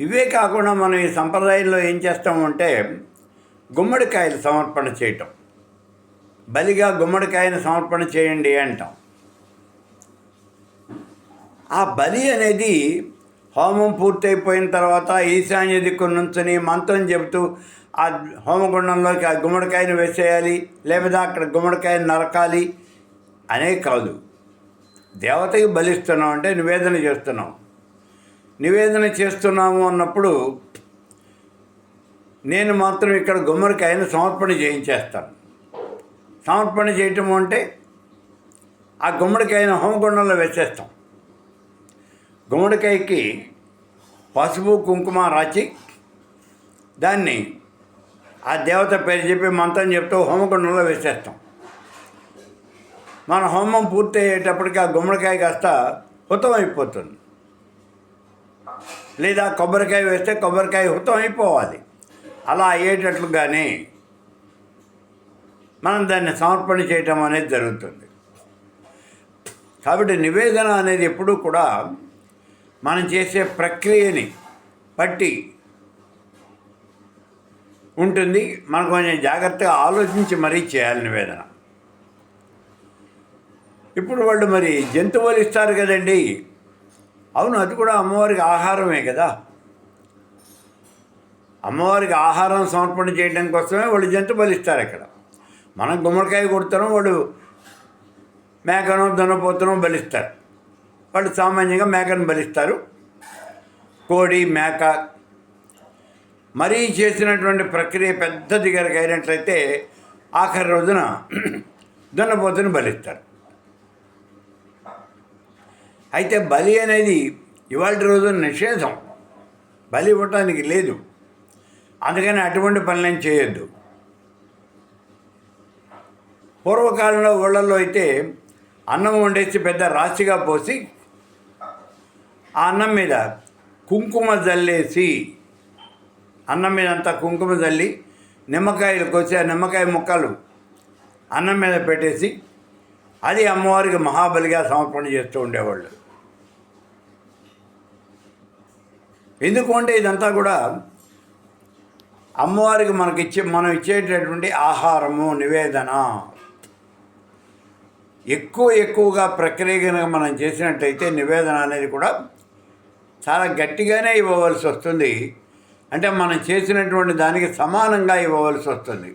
ఇవే కాకుండా మనం ఈ సంప్రదాయంలో ఏం చేస్తామంటే గుమ్మడికాయలు సమర్పణ చేయటం. బలిగా గుమ్మడికాయను సమర్పణ చేయండి అంటాం. ఆ బలి అనేది హోమం పూర్తయిపోయిన తర్వాత ఈశాన్య దిక్కు నుంచుని మంత్రం చెబుతూ ఆ హోమగుండంలోకి ఆ గుమ్మడికాయను వేసేయాలి లేదా అక్కడ గుమ్మడికాయను నరకాలి అనే కాదు. దేవతకి బలిస్తున్నాం అంటే నివేదన చేస్తున్నాం. నివేదన చేస్తున్నాము అన్నప్పుడు నేను మాత్రం ఇక్కడ గుమ్మడికాయను సమర్పణ చేయించేస్తాను. సమర్పణ చేయటం అంటే ఆ గుమ్మడికాయను హోమగుండంలో వేసేస్తాం. గుమ్మడికాయకి పసుపు కుంకుమ రాచి దాన్ని ఆ దేవత పేరు చెప్పి మంత్రం చెప్తూ హోమగుండంలో వేసేస్తాం. మన హోమం పూర్తి అయ్యేటప్పటికి ఆ గుమ్మడికాయ కాస్త హుతం అయిపోతుంది. లేదా కొబ్బరికాయ వేస్తే కొబ్బరికాయ హుతం అయిపోవాలి. అలా అయ్యేటట్లుగానే మనం దాన్ని సమర్పణ చేయటం అనేది జరుగుతుంది. కాబట్టి నివేదన అనేది ఎప్పుడూ కూడా మనం చేసే ప్రక్రియని బట్టి ఉంటుంది. మనం కొంచెం జాగ్రత్తగా ఆలోచించి మరీ చేయాలి నివేదన. ఇప్పుడు వాళ్ళు మరి జంతువులు ఇస్తారు కదండి. అవును అది కూడా అమ్మవారికి ఆహారమే కదా. అమ్మవారికి ఆహారం సమర్పణ చేయడం కోసమే వాళ్ళు జంతు బలిస్తారు ఇక్కడ మనం గుమ్మడికాయ కొడతారు వాళ్ళు మేకను దున్నపోతను బలిస్తారు. వాళ్ళు సామాన్యంగా మేకను బలిస్తారు. కోడి మేక. మరీ చేసినటువంటి ప్రక్రియ పెద్ద కనుక అయినట్లయితే ఆఖరి రోజున దున్నపోతుని బలిస్తారు. అయితే బలి అనేది ఇవాళ రోజున నిషేధం. బలి ఇవ్వటానికి లేదు. అందుకని అటువంటి పనులను చేయొద్దు. పూర్వకాలంలో ఊళ్ళల్లో అయితే అన్నం వండేసి పెద్ద రాశిగా పోసి ఆ అన్నం మీద కుంకుమ జల్లేసి అన్నం మీద అంతా కుంకుమ జల్లి నిమ్మకాయలు కోసి ఆ నిమ్మకాయ ముక్కలు అన్నం మీద పెట్టేసి అది అమ్మవారికి మహాబలిగా సమర్పణ చేస్తూ ఉండేవాళ్ళు. ఎందుకు అంటే ఇదంతా కూడా అమ్మవారికి మనకి ఇచ్చే మనం ఇచ్చేటటువంటి ఆహారము నివేదన. ఎక్కువ ఎక్కువగా ప్రక్రియ కనుక మనం చేసినట్టయితే నివేదన అనేది కూడా చాలా గట్టిగానే ఇవ్వవలసి వస్తుంది. అంటే మనం చేసినటువంటి దానికి సమానంగా ఇవ్వవలసి వస్తుంది.